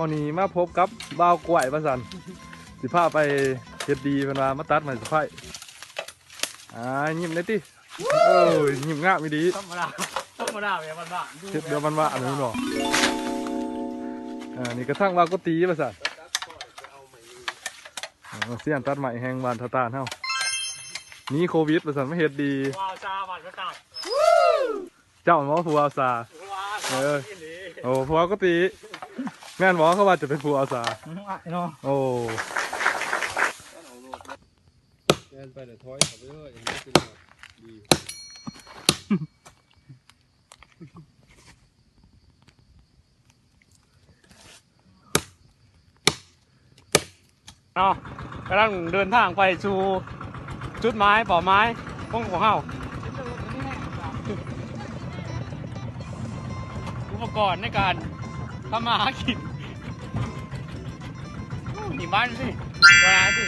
วันนี้มาพบกับบ่าวกล้วยประสันสิพาไปเฮ็ดดีเพิ่นว่ามาตัดไม้สะไพร่อ่ายิ้มได้ติเอ้ยยิ้มงามอีดีธรรมดาธรรมดาแบบบ้านๆดูเฮ็ดเดี๋ยวมันว่าอันนี้เนาะอ่านี่กระทั่งว่าก็ตีประสันอ่าเสียนตัดไม้แห่งบ้านทาตานเฮาหนี่โควิดประสันไม่เฮ็ดดีว้าวซาบ้านก็ตายเจ้าหมอผู้อาสาว้าวเออโอ้ผัวก็ตี แม่นหมอเขาว่าจะเป็นผู้อาสาเนาะโอ้เดินไปเดี๋ยวถอยเขาไปเลยอย่างนี้คือดีเนาะกำลังเดินทางไปสู่จุดไม้ป่อไม้พงของเฮาอุปกรณ์ในการ ทำมาหากินหนีบ้านสิวาสิ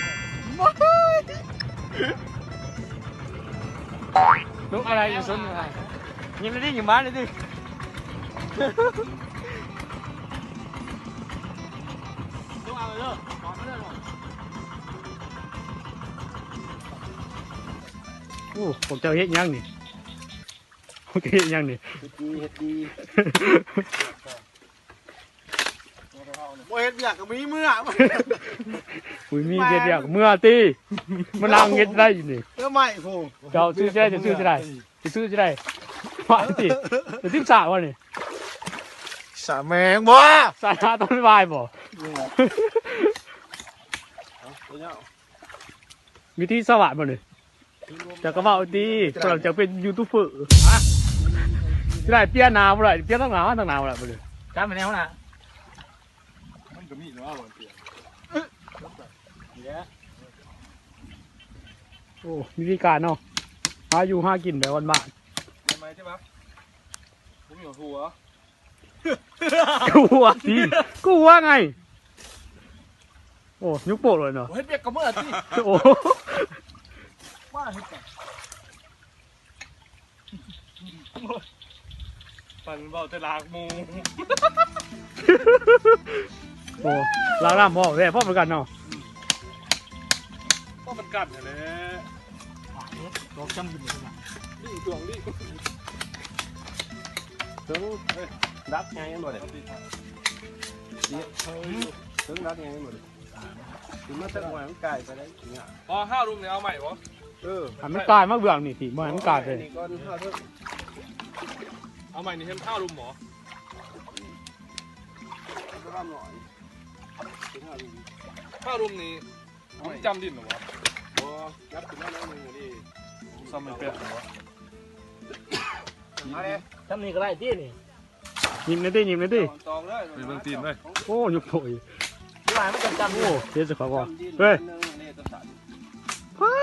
ลุกอะไรอยู่ซุนอะไรยิงเลยดิยิงบ้านเลยดิลูกเอาไปเลยขอมาเลยหน่อยโอ้ผมจะเฮ็ดยังนี่ผมจะเฮ็ดยังนี่เฮ็ดดีเฮ็ดดี โมเฮ็ดอยากกับมีเมื่ออุ้ยมีเฮ็ดอยากเมื่อตีมันนั่งเฮ็ดได้อยู่นี่เมื่อใหม่ผู้เจ้าซื้อจะได้จะซื้อจะได้จะซื้อจะได้ว่าติจะทิ้งสาวะนี่สาแมงบ่สายหาต้องไม่วายบ่มีที่สวัสดิ์บ่นี่จะกระเป๋าตีสำหรับจะเป็นยูทูบเบอร์จะได้เปลี่ยนหนาวบ่ได้เปลี่ยนตั้งหนาวตั้งหนาวบ่ได้บ่เลยจำไปแนวน่ะ มันก็มีเนาะบ่เปลี่ยนโอ้มีวิธีการเนาะหาอยู่หากินแบบวันบ้านทำไมใช่ปะผมอยู่หัวกูว่าดีกูว่าไง โอ้ยุกโปกเลยเนาะเฮ็ดเบียกกับเมื่อที่โอ้ว่าเฮ็ดกันปันเบาจะลากหมู โอ้ลางน้ำพ่อแม่พ่อเหมือนกันเนาะก็มันกัดเนี่ยแหละดอกจำกินเลยนะดิ้งดวงดิ้งถึงรัดไงกันหมดเลยถึงรัดไงกันหมดเลยถึงมาตั้งไว้มันไกลไปได้เนี่ยพอห้าวลุงเนี่ยเอาใหม่ปะเออหันมันกายมากเบื่อนี่สิบ่ให้มันกายเลยเอาใหม่นี่เห็นห้าวลุงหมอข้ามอ ถึงห้าลูกห้าวลุงนี่มันจำดินเหรอวะบ่ยับถึงมาแล้วนึงอยู่นี่ซ้ำมันเป็นเหรอวะมาเลยทำนี่ก็ได้ที่นี่ยิ้มเลยดิยิ้มเลยดิตองเลยไปเบิ่งตีนเลยโอ้ยุกโปกอีกหลายมันจำจำโอ้เดี๋ยวจะขอก่อนเฮ้ยนี่ตัวสันว้า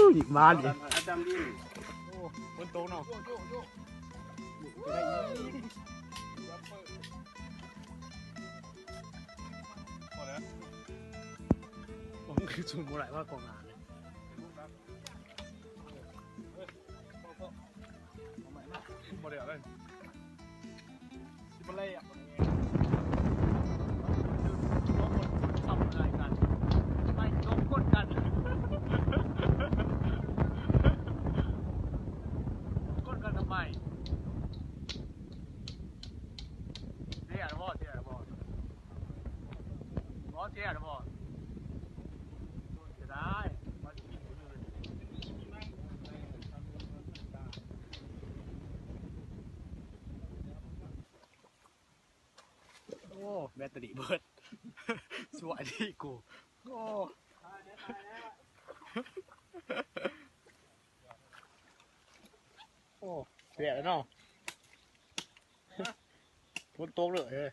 วอีกบ้านอีกจำดีบนโต๊ะเนาะ พอแล้วผมคือชุมอะไรว่ากองงานเลยพอเดี๋ยวเลย เทียร์บอจะได้มากินเลยโอ้แบตเตอรี่เบิดสวยดีกูโอ้โอ้เสียแล้วเนาะพ้นโต๊ะเลยเฮ้ย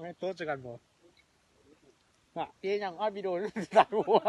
ไม่โต๊ะจะกันบ่อะเอ๊ยยังอัดวิดีโอตัดหัว